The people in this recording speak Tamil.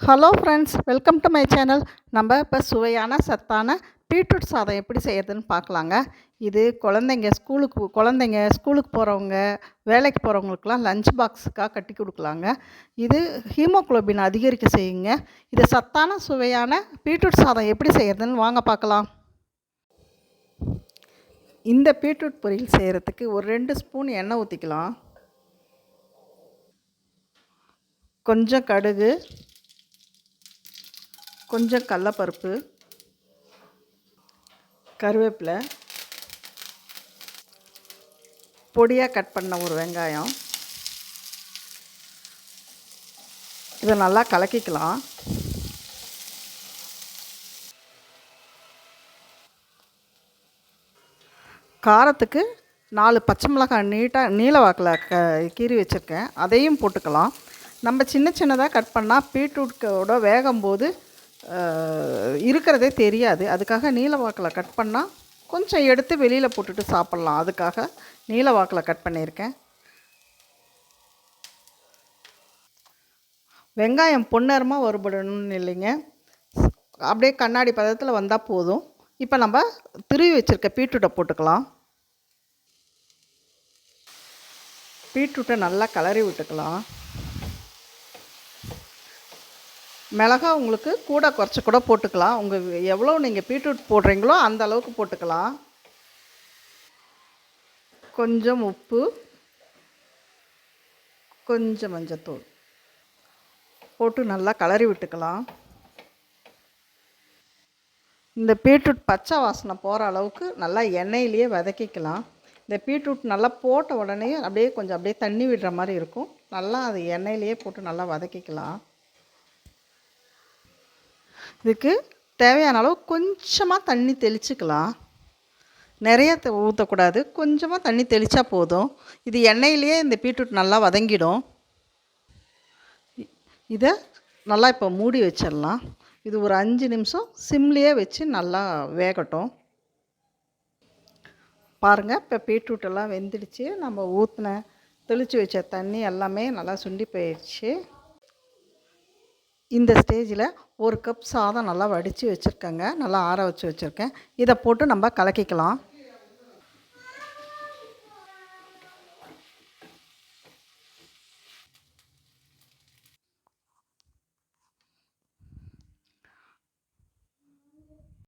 Hello friends welcome to my channel நம்ம இப்போ சுவையான சத்தான பீட்ரூட் சாதம் எப்படி செய்யறதுன்னு பார்க்கலாங்க. இது குழந்தைங்க ஸ்கூலுக்கு குழந்தைங்க ஸ்கூலுக்கு போகிறவங்க வேலைக்கு போகிறவங்களுக்குலாம் லஞ்ச் பாக்ஸுக்காக கட்டி கொடுக்கலாங்க. இது ஹீமோகுளோபின் அதிகரிக்க செய்யுங்க. இது சத்தான சுவையான பீட்ரூட் சாதம் எப்படி செய்யறதுன்னு வாங்க பார்க்கலாம். இந்த பீட்ரூட் பொரியல் செய்கிறதுக்கு ஒரு ரெண்டு ஸ்பூன் எண்ணெய் ஊற்றிக்கலாம் கொஞ்சம் கடுகு கொஞ்சம் கடலப்பருப்பு கருவேப்பிலை பொடியாக கட் பண்ண ஒரு வெங்காயம். இதை நல்லா கலக்கிக்கலாம். காரத்துக்கு நாலு பச்சை மிளகாய் நீட்டாக நீல வாக்கில் க கீறி வச்சுருக்கேன். அதையும் போட்டுக்கலாம். நம்ம சின்ன சின்னதாக கட் பண்ணால் பீட்ரூட்டோட வேகும் போது இருக்கிறதே தெரியாது. அதுக்காக நீல வாக்கில் கட் பண்ணால் கொஞ்சம் எடுத்து வெளியில் போட்டுட்டு சாப்பிட்லாம். அதுக்காக நீல வாக்கில் கட் பண்ணியிருக்கேன். வெங்காயம் பொன்னரமாக வருபடணும்னு இல்லைங்க. அப்படியே கண்ணாடி பதத்தில் வந்தால் போதும். இப்போ நம்ம திருவி வச்சுருக்க பீட்ரூட்டை போட்டுக்கலாம். பீட்ரூட்டை நல்லா கலரி விட்டுக்கலாம். மிளகா உங்களுக்கு கூட குறைச்சி கூட போட்டுக்கலாம். உங்கள் எவ்வளோ நீங்கள் பீட்ரூட் போடுறீங்களோ அந்த அளவுக்கு போட்டுக்கலாம். கொஞ்சம் உப்பு கொஞ்சம் மஞ்சத்தூள் போட்டு நல்லா கலரி விட்டுக்கலாம். இந்த பீட்ரூட் பச்சை வாசனை போகிற அளவுக்கு நல்லா எண்ணெயிலேயே வதக்கிக்கலாம். இந்த பீட்ரூட் நல்லா போட்ட உடனே அப்படியே கொஞ்சம் அப்படியே தண்ணி விடுற மாதிரி இருக்கும். நல்லா அது எண்ணெயிலேயே போட்டு நல்லா வதக்கிக்கலாம். இதுக்கு தேவையான அளவு கொஞ்சமாக தண்ணி தெளிச்சுக்கலாம். நிறைய ஊற்றக்கூடாது கொஞ்சமாக தண்ணி தெளித்தா போதும். இது எண்ணெயிலேயே இந்த பீட்ரூட் நல்லா வதங்கிடும். இதை நல்லா இப்போ மூடி வச்சிடலாம். இது ஒரு அஞ்சு நிமிஷம் சிம்லேயே வச்சு நல்லா வேகட்டும். பாருங்கள் இப்போ பீட்ரூட்டெல்லாம் வெந்துடுச்சு. நம்ம ஊற்றின தெளித்து வச்ச தண்ணி எல்லாமே நல்லா சுண்டி போயிடுச்சு. இந்த ஸ்டேஜில் ஒரு கப் சாதம் நல்லா வடித்து வச்சுருக்கேங்க. நல்லா ஆற வச்சு வச்சுருக்கேன். இதை போட்டு நம்ம கலக்கிக்கலாம்.